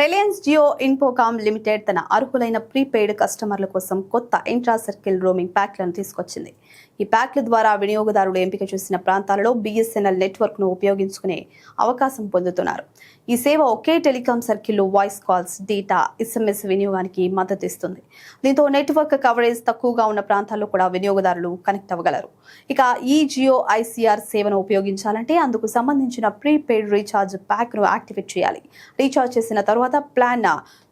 Reliance Jio Infocomm limited తన అర్హులైన prepaid కస్టమర్ల కోసం కొత్త ఇంట్రా సర్కిల్ రోమింగ్ ప్యాక్లను తీసుకొచ్చింది. ఈ ప్యాక్ల ద్వారా వినియోగదారులు ఎంపిక చేసిన ప్రాంతాలలో బిఎస్ఎన్ఎల్ నెట్వర్క్ను ఉపయోగించుకునే అవకాశం పొందుతున్నారు. ఈ సేవ ఒకే టెలికాం సర్కిల్లో వాయిస్ కాల్స్ డేటా ఎస్ఎంఎస్ వినియోగానికి మద్దతు ఇస్తుంది. దీంతో నెట్వర్క్ కవరేజ్ తక్కువగా ఉన్న ప్రాంతాల్లో కూడా వినియోగదారులు కనెక్ట్ అవ్వగలరు. ఇక ఈ జియో ఐసీఆర్ సేవను ఉపయోగించాలంటే అందుకు సంబంధించిన ప్రీపెయిడ్ రీఛార్జ్ ప్యాక్ను యాక్టివేట్ చేయాలి. రీఛార్జ్ చేసిన తర్వాత ప్లాన్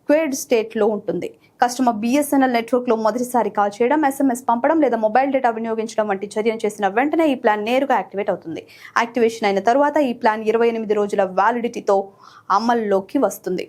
క్వేడ్ స్టేట్లో ఉంటుంది. కస్టమర్ బీఎస్ఎన్ఎల్ నెట్వర్క్లో మొదటిసారి కాల్ చేయడం ఎస్ఎంఎస్ పంపడం లేదా మొబైల్ డేటా వినియోగించడం వంటి చర్యను చేసిన వెంటనే ఈ ప్లాన్ నేరుగా యాక్టివేట్ అవుతుంది. యాక్టివేషన్ అయిన తర్వాత ఈ ప్లాన్ ఇరవై ఎనిమిది రోజుల వ్యాలిడిటీతో అమల్లోకి వస్తుంది.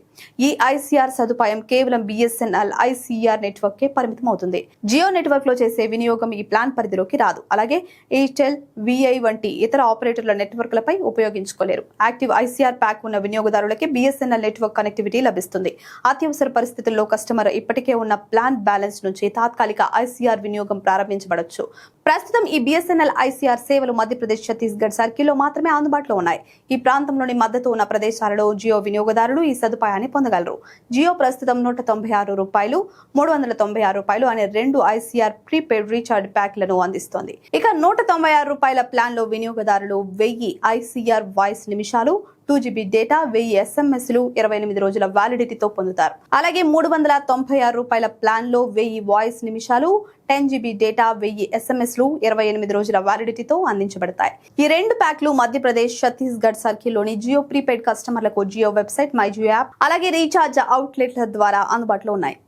ఈ ఐసీఆర్ సదుపాయం కేవలం బిఎస్ఎన్ఎల్ ఐసీఆర్ నెట్వర్క్కే పరిమితం అవుతుంది జియో నెట్వర్క్లో చేసే వినియోగం ఈ ప్లాన్ పరిధిలోకి రాదు. అలాగే ఎయిర్టెల్ విఐ వంటి ఇతర ఆపరేటర్ల నెట్వర్క్లపై ఉపయోగించుకోలేరు. యాక్టివ్ ఐసీఆర్ ప్యాక్ ఉన్న వినియోగదారులకి బిఎస్ఎన్ఎల్ నెట్వర్క్ కనెక్టివిటీ లభిస్తుంది. అత్యవసర పరిస్థితుల్లో కస్టమర్ ఇప్పటి ఇప్పటికే ఉన్న ప్లాన్ బ్యాలెన్స్ నుంచి తాత్కాలిక ఐసీఆర్ వినియోగం ప్రారంభించబడచ్చు. ప్రస్తుతం ఈ బిఎస్ఎన్ఎల్ ఐసీఆర్ సేవలు మధ్యప్రదేశ్ ఛత్తీస్గఢ్ సర్కిల్లో మాత్రమే అందుబాటులో ఉన్నాయి. ఈ ప్రాంతంలోని మద్దతు ఉన్న ప్రదేశాలలో జియో వినియోగదారులు ఈ సదుపాయాన్ని పొందగలరు. జియో ప్రస్తుతం నూట తొంభై ఆరు రూపాయలు మూడు వందల తొంభై ఆరు రూపాయలు అనే రెండు ఐసీఆర్ ప్రీపెయిడ్ రీఛార్జ్ ప్యాక్లను అందిస్తోంది. ఇక నూట తొంభై ఆరు రూపాయల ప్లాన్లో వినియోగదారులు వెయ్యి ఐసీఆర్ వాయిస్ నిమిషాలు టూ జీబీ డేటా వెయ్యి ఎస్ఎంఎస్లు ఇరవై ఎనిమిది రోజుల వ్యాలిడిటీతో పొందుతారు. అలాగే మూడు వందల తొంభై ఆరు రూపాయల ప్లాన్లో వెయ్యి వాయిస్ నిమిషాలు టెన్ జీబీ డేటా వెయ్యి ఎస్ఎంఎస్లు ఇరవై ఎనిమిది రోజుల వ్యాలిడిటీతో అందించబడతాయి. ఈ రెండు ప్యాక్లు మధ్యప్రదేశ్ ఛత్తీస్గఢ్ సర్కిల్లోని జియో ప్రీపెయిడ్ కస్టమర్లకు Jio website my Jio app అలాగే రీఛార్జ్ అవుట్లెట్ల ద్వారా అందుబాటులో ఉన్నాయి.